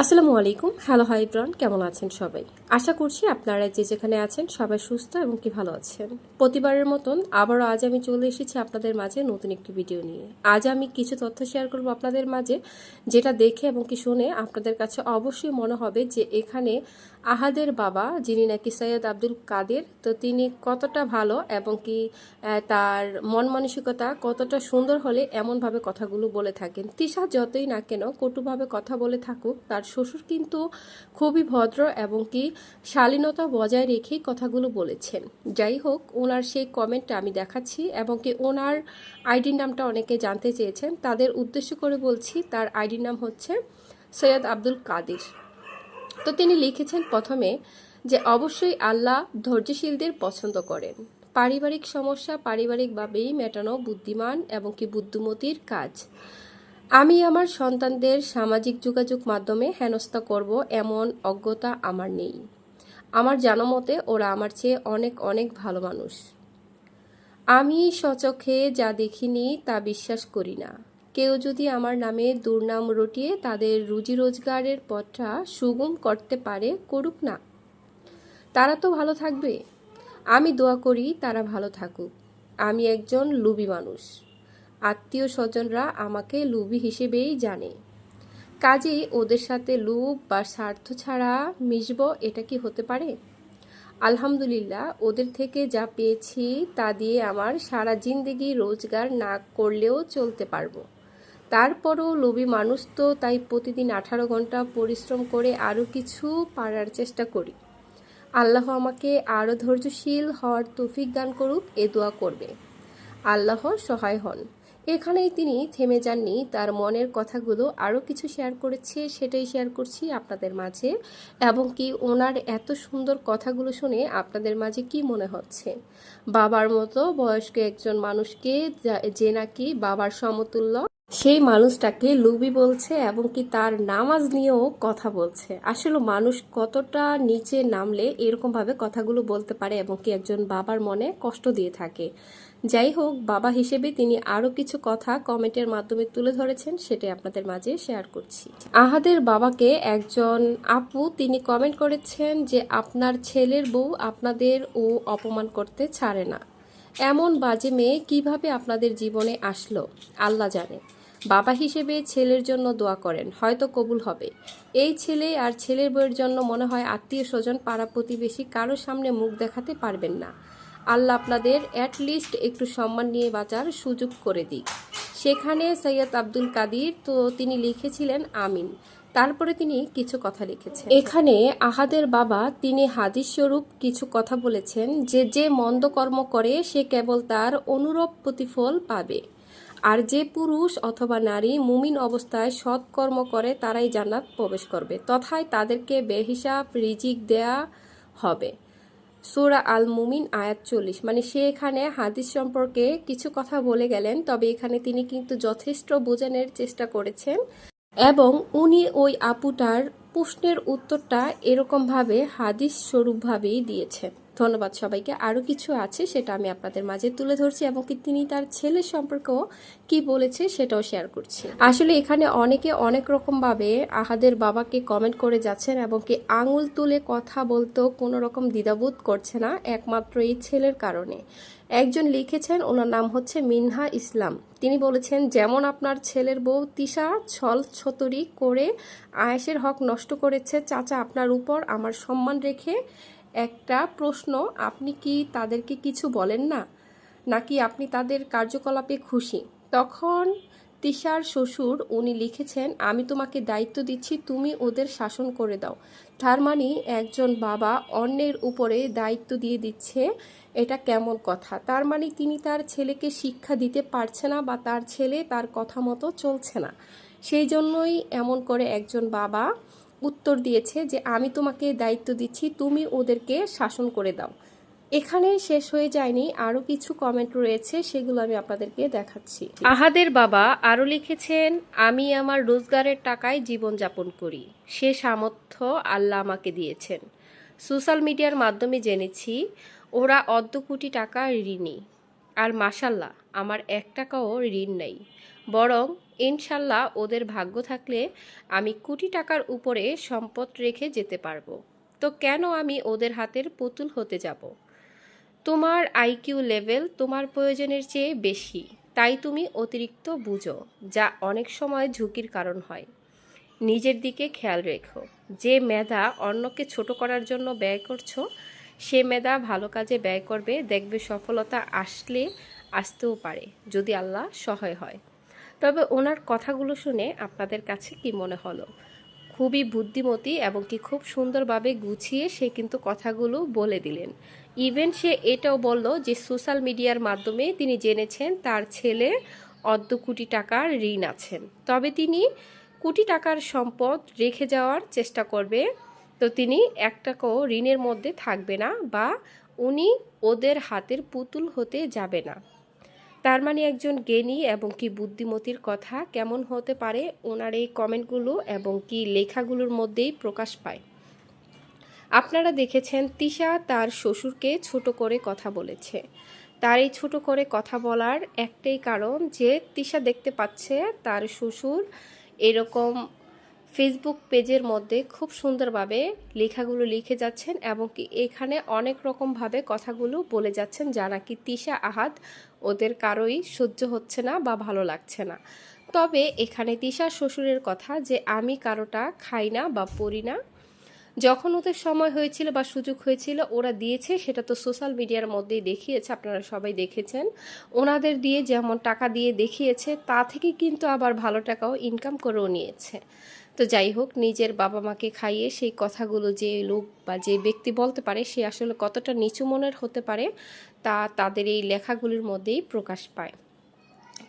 আসসালামু আলাইকুম। Hello, high ব্রন, কেমন আছেন সবাই? আশা করছি আপনারা যে যেখানে আছেন সবাই সুস্থ এবং কি ভালো আছেন। প্রতিবারের মতন আবারও আজ আমি চলে এসেছি আপনাদের মাঝে নতুন একটি ভিডিও নিয়ে। আজ আমি কিছু তথ্য শেয়ার করব আপনাদের মাঝে, যেটা দেখে এবং কি শুনে আপনাদের কাছে অবশ্যই মনে হবে যে এখানে আহাদের বাবা, যিনি নাকি সৈয়দ আব্দুল কাদের, তো তিনি কতটা ভালো এবং কি তার মন মানসিকতা কতটা সুন্দর হলে এমনভাবে কথাগুলো বলে থাকেন। তিশা যতই না কেন কটুভাবে কথা বলে থাকুক, তার শ্বশুর কিন্তু খুবই ভদ্র এবং কি শালীনতা বজায় রেখেই কথাগুলো বলেছেন। যাই হোক, ওনার সেই কমেন্টটা আমি দেখাচ্ছি এবং কি ওনার আইডির নামটা অনেকে জানতে চেয়েছেন। তাদের উদ্দেশ্য করে বলছি, তার আইডির নাম হচ্ছে সৈয়দ আব্দুল কাদির। তো তিনি লিখেছেন প্রথমে যে, অবশ্যই আল্লাহ ধৈর্যশীলদের পছন্দ করেন। পারিবারিক সমস্যা পারিবারিকভাবেই মেটানো বুদ্ধিমান এবং কি বুদ্ধিমতির কাজ। আমি আমার সন্তানদের সামাজিক যোগাযোগ মাধ্যমে হেনস্থা করব এমন অজ্ঞতা আমার নেই। আমার জানা মতে ওরা আমার চেয়ে অনেক অনেক ভালো মানুষ। আমি সচক্ষে যা দেখিনি তা বিশ্বাস করি না। কেউ যদি আমার নামে দুর্নাম রটিয়ে তাদের রুজি রোজগারের পথটা সুগম করতে পারে, করুক না। তারা তো ভালো থাকবে। আমি দোয়া করি তারা ভালো থাকুক। আমি একজন লুবি মানুষ। আত্মীয় স্বজনরা আমাকে লুবি হিসেবেই জানে। কাজেই ওদের সাথে লুব বা স্বার্থ ছাড়া মিশব, এটা কি হতে পারে? আলহামদুলিল্লাহ, ওদের থেকে যা পেয়েছি তা দিয়ে আমার সারা জিন্দেগি রোজগার না করলেও চলতে পারব। তারপরও লোভী মানুষ তো, তাই প্রতিদিন আঠারো ঘণ্টা পরিশ্রম করে আরও কিছু পারার চেষ্টা করি। আল্লাহ আমাকে আরও ধৈর্যশীল হওয়ার তৌফিক দান করুক, এ দোয়া করবে। আল্লাহ সহায় হন। এখানেই তিনি থেমে যাননি। তার মনের কথাগুলো আরও কিছু শেয়ার করেছে, সেটাই শেয়ার করছি আপনাদের মাঝে। এবং কি ওনার এত সুন্দর কথাগুলো শুনে আপনাদের মাঝে কি মনে হচ্ছে? বাবার মতো বয়স্ক একজন মানুষকে যে নাকি বাবার সমতুল্য সেই মানুষটাকে লুবি বলছে এবং কি তার নামাজ নিয়েও কথা বলছে। আসলে মানুষ কতটা নিচে নামলে এরকমভাবে কথাগুলো বলতে পারে এবং কি একজন বাবার মনে কষ্ট দিয়ে থাকে। যাই হোক, বাবা হিসেবে তিনি আরও কিছু কথা কমেন্টের মাধ্যমে তুলে ধরেছেন, সেটাই আপনাদের মাঝে শেয়ার করছি। আহাদের বাবাকে একজন আপু তিনি কমেন্ট করেছেন যে, আপনার ছেলের বউ আপনাদের ও অপমান করতে ছাড়ে না। এমন বাজে মেয়ে কীভাবে আপনাদের জীবনে আসলো? আল্লাহ জানে। বাবা হিসেবে ছেলের জন্য দোয়া করেন, হয়তো কবুল হবে। এই ছেলে আর ছেলের বউয়ের জন্য মনে হয় আত্মীয় স্বজন পাড়া প্রতিবেশী কারোর সামনে মুখ দেখাতে পারবেন না। আল্লাহ আপনাদের অ্যাটলিস্ট একটু সম্মান নিয়ে বাঁচার সুযোগ করে দিক। সেখানে সৈয়দ আব্দুল কাদির তো তিনি লিখেছিলেন, আমিন। তারপরে তিনি কিছু কথা লিখেছেন। এখানে আহাদের বাবা তিনি হাদিস স্বরূপ কিছু কথা বলেছেন যে যে মন্দ কর্ম করে সে কেবল তার অনুরূপ প্রতিফল পাবে। আর যে পুরুষ অথবা নারী মুমিন অবস্থায় সৎকর্ম করে, তারাই জান্নাত প্রবেশ করবে। তথায় তাদেরকে বেহিসাব, রিজিক দেয়া হবে। সুরা আল মুমিন আয়াত চল্লিশ। মানে সে এখানে হাদিস সম্পর্কে কিছু কথা বলে গেলেন, তবে এখানে তিনি কিন্তু যথেষ্ট বোঝানোর চেষ্টা করেছেন এবং উনি ওই আপুটার প্রশ্নের উত্তরটা এরকমভাবে হাদিস স্বরূপভাবেই দিয়েছেন। ধন্যবাদ সবাইকে। আরও কিছু আছে সেটা আমি আপনাদের মাঝে তুলে ধরছি এবং কি তিনি তার ছেলের সম্পর্কেও কি বলেছে সেটাও শেয়ার করছি। আসলে এখানে অনেকে অনেক রকমভাবে আহাদের বাবাকে কমেন্ট করে যাচ্ছেন এবং কি আঙুল তুলে কথা বলতেও কোনো রকম দ্বিধাবোধ করছে না, একমাত্র এই ছেলের কারণে। একজন লিখেছেন, ওনার নাম হচ্ছে মিনহা ইসলাম। তিনি বলেছেন, যেমন আপনার ছেলের বউ তিশা ছল ছতরি করে আয়েসের হক নষ্ট করেছে, চাচা আপনার উপর আমার সম্মান রেখে একটা প্রশ্ন, আপনি কি তাদেরকে কিছু বলেন না? নাকি আপনি তাদের কার্যকলাপে খুশি? তখন তিশার শ্বশুর উনি লিখেছেন, আমি তোমাকে দায়িত্ব দিচ্ছি, তুমি ওদের শাসন করে দাও। তার মানে একজন বাবা অন্যের উপরে দায়িত্ব দিয়ে দিচ্ছে, এটা কেমন কথা? তার মানে তিনি তার ছেলেকে শিক্ষা দিতে পারছে না বা তার ছেলে তার কথা মতো চলছে না। সেই জন্যই এমন করে একজন বাবা উত্তর দিয়েছে যে, আমি তোমাকে দায়িত্ব দিচ্ছি, তুমি ওদেরকে শাসন করে দাও। এখানে শেষ হয়ে যায়নি, আরও কিছু কমেন্ট রয়েছে, সেগুলো আমি আপনাদেরকে দেখাচ্ছি। আহাদের বাবা আরও লিখেছেন, আমি আমার রোজগারের টাকায় জীবনযাপন করি। সে সামর্থ্য আল্লাহ আমাকে দিয়েছেন। সোশ্যাল মিডিয়ার মাধ্যমে জেনেছি, ওরা অর্ধ কোটি টাকা ঋণী। আর মাসাল্লাহ আমার এক টাকাও ঋণ নেই। বরং ইনশাল্লাহ ওদের ভাগ্য থাকলে আমি কোটি টাকার উপরে সম্পদ রেখে যেতে পারব। তো কেন আমি ওদের হাতের পুতুল হতে যাব? তোমার আইকিউ লেভেল তোমার প্রয়োজনের চেয়ে বেশি, তাই তুমি অতিরিক্ত বুঝো, যা অনেক সময় ঝুঁকির কারণ হয়। নিজের দিকে খেয়াল রেখো, যে মেধা অন্যকে ছোট করার জন্য ব্যয় করছ সে মেধা ভালো কাজে ব্যয় করবে, দেখবে সফলতা আসলে আসতেও পারে যদি আল্লাহ সহায় হয়। তবে ওনার কথাগুলো শুনে আপনাদের কাছে কি মনে হলো? খুবই বুদ্ধিমতী এবং কি খুব সুন্দরভাবে গুছিয়ে সে কিন্তু কথাগুলো বলে দিলেন। ইভেন সে এটাও বলল যে সোশ্যাল মিডিয়ার মাধ্যমে তিনি জেনেছেন তার ছেলে অর্ধ কোটি টাকার ঋণ আছেন তবে তিনি কোটি টাকার সম্পদ রেখে যাওয়ার চেষ্টা করবে তো তিনি এক টাকাও ঋণের মধ্যে থাকবে না বা উনি ওদের হাতের পুতুল হতে যাবে না। তার মানে একজন জ্ঞানী এবং কি বুদ্ধিমতির কথা কেমন হতে পারে ওনার এই কমেন্টগুলো এবং কি লেখাগুলোর মধ্যেই প্রকাশ পায়। আপনারা দেখেছেন তিশা তার শ্বশুরকে ছোট করে কথা বলেছে। তার এই ছোট করে কথা বলার একটাই কারণ যে তিশা দেখতে পাচ্ছে তার শ্বশুর এরকম ফেসবুক পেজের মধ্যে খুব সুন্দরভাবে লেখাগুলো লিখে যাচ্ছেন এবং কি এখানে অনেক রকমভাবে কথাগুলো বলে যাচ্ছেন যারা কি তিশা আহাত ওদের কারোই সহ্য হচ্ছে না বা ভালো লাগছে না। তবে এখানে তিশা শ্বশুরের কথা যে আমি কারোটা খাই না বা পড়ি না যখন ওদের সময় হয়েছিল বা সুযোগ হয়েছিল, ওরা দিয়েছে, সেটা তো সোশ্যাল মিডিয়ার মধ্যেই দেখিয়েছে, আপনারা সবাই দেখেছেন। ওনাদের দিয়ে যেমন টাকা দিয়ে দেখিয়েছে, তা থেকে কিন্তু আবার ভালো টাকাও ইনকাম করেও নিয়েছে। তো যাই হোক, নিজের বাবা মাকে খাইয়ে সেই কথাগুলো যে লোক বা যে ব্যক্তি বলতে পারে, সে আসলে কতটা নিচু মনের হতে পারে, তা তাদের এই লেখাগুলির মধ্যেই প্রকাশ পায়।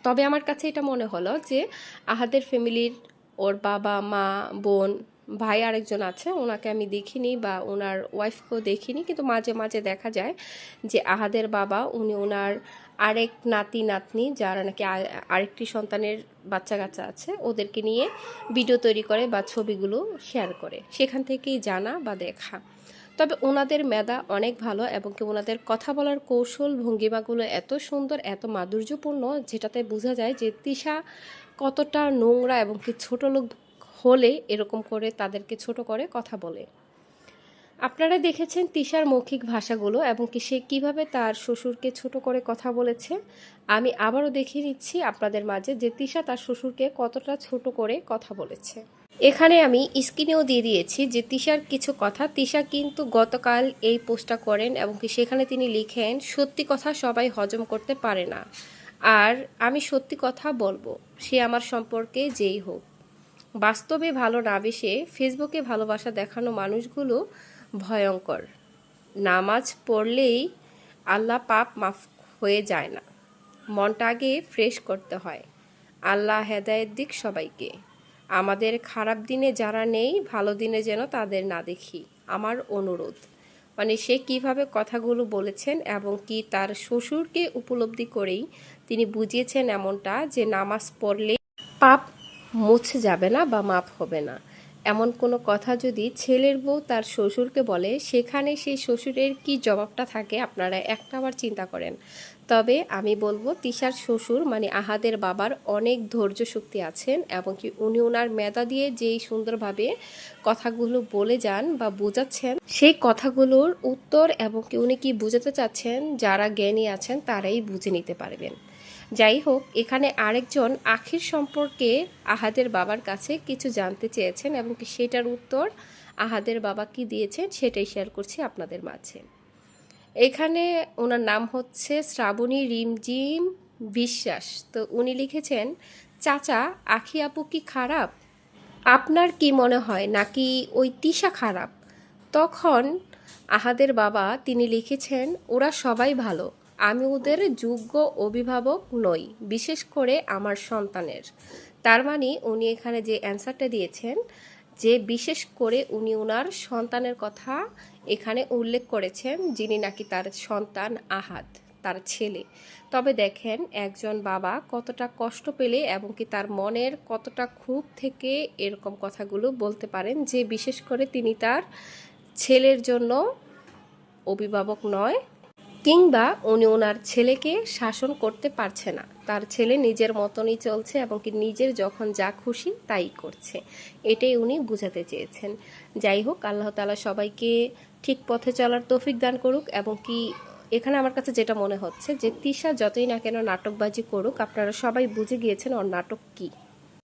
তবে আমার কাছে এটা মনে হলো যে, আহাদের ফ্যামিলির ওর বাবা, মা, বোন ভাই আরেকজন আছে, ওনাকে আমি দেখিনি বা ওনার ওয়াইফকেও দেখিনি, কিন্তু মাঝে মাঝে দেখা যায় যে আহাদের বাবা, উনি ওনার আরেক নাতি, নাতনি, যারা নাকি আরেকটি সন্তানের বাচ্চা কাচ্চা আছে, ওদেরকে নিয়ে ভিডিও তৈরি করে বা ছবিগুলো শেয়ার করে। সেখান থেকেই জানা বা দেখা। তবে ওনাদের মেধা অনেক ভালো এবং কি ওনাদের কথা বলার কৌশল, ভঙ্গিমাগুলো এত সুন্দর, এত মাধুর্যপূর্ণ, যেটাতে বোঝা যায় যে তিশা কতটা নোংরা এবং কি ছোট লোক হলে এরকম করে তাদেরকে ছোট করে কথা বলে। আপনারা দেখেছেন তিশার মৌখিক ভাষাগুলো এবং কি সে কীভাবে তার শ্বশুরকে ছোট করে কথা বলেছে। আমি আবারও দেখিয়ে দিচ্ছি আপনাদের মাঝে যে তিশা তার শ্বশুরকে কতটা ছোট করে কথা বলেছে। এখানে আমি স্ক্রিনেও দিয়ে দিয়েছি যে তিশার কিছু কথা। তিশা কিন্তু গতকাল এই পোস্টটা করেন এবং কি সেখানে তিনি লিখেন, সত্যি কথা সবাই হজম করতে পারে না। আর আমি সত্যি কথা বলব। সে আমার সম্পর্কে যেই হোক। বাস্তবে ভালো না বেশে ফেসবুকে ভালোবাসা দেখানো মানুষগুলো ভয়ঙ্কর। নামাজ পড়লেই আল্লাহ পাপ মাফ হয়ে যায় না। মনটা আগে ফ্রেশ করতে হয়। আল্লাহ হেদায়ের দিক সবাইকে। আমাদের খারাপ দিনে যারা নেই, ভালো দিনে যেন তাদের না দেখি। আমার অনুরোধ। মানে সে কীভাবে কথাগুলো বলেছেন এবং কি তার শ্বশুরকে উপলব্ধি করেই তিনি বুঝিয়েছেন এমনটা যে নামাজ পড়লে পাপ মুছে যাবে না বা মাপ হবে না। এমন কোনো কথা যদি ছেলের বউ তার শ্বশুরকে বলে, সেখানে সেই শ্বশুরের কি জবাবটা থাকে আপনারা একটা আবার চিন্তা করেন। তবে আমি বলব, তিশার শ্বশুর মানে আহাদের বাবার অনেক ধৈর্য শক্তি আছেন এবং কি উনি ওনার মেধা দিয়ে যেই সুন্দরভাবে কথাগুলো বলে যান বা বোঝাচ্ছেন, সেই কথাগুলোর উত্তর এবং কি উনি কি বোঝাতে চাচ্ছেন, যারা জ্ঞানী আছেন তারাই বুঝে নিতে পারবেন। যাই হোক এখানে আরেকজন আখির সম্পর্কে আহাদের বাবার কাছে কিছু জানতে চেয়েছেন এবং সেটার উত্তর আহাদের বাবা কি দিয়েছেন সেটাই শেয়ার করছি আপনাদের মাঝে। এখানে ওনার নাম হচ্ছে শ্রাবণী রিমজিম বিশ্বাস। তো উনি লিখেছেন, চাচা, আখি আপু কি খারাপ? আপনার কি মনে হয় নাকি ওই তিশা খারাপ? তখন আহাদের বাবা তিনি লিখেছেন, ওরা সবাই ভালো। আমি ওদের যোগ্য অভিভাবক নই, বিশেষ করে আমার সন্তানের। তার মানে উনি এখানে যে অ্যান্সারটা দিয়েছেন, যে বিশেষ করে উনি ওনার সন্তানের কথা এখানে উল্লেখ করেছেন, যিনি নাকি তার সন্তান আহাত, তার ছেলে। তবে দেখেন, একজন বাবা কতটা কষ্ট পেলে এবং কি তার মনের কতটা ক্ষোভ থেকে এরকম কথাগুলো বলতে পারেন, যে বিশেষ করে তিনি তার ছেলের জন্য অভিভাবক নয় কিংবা উনি ওনার ছেলেকে শাসন করতে পারছে না। তার ছেলে নিজের মতনই চলছে এবং কি নিজের যখন যা খুশি তাই করছে। এটাই উনি বোঝাতে চেয়েছেন। যাই হোক, আল্লাহ তালা সবাইকে ঠিক পথে চলার তৌফিক দান করুক এবং কি এখানে আমার কাছে যেটা মনে হচ্ছে যে তিশা যতই না কেন নাটকবাজি করুক, আপনারা সবাই বুঝে গিয়েছেন ওর নাটক কী।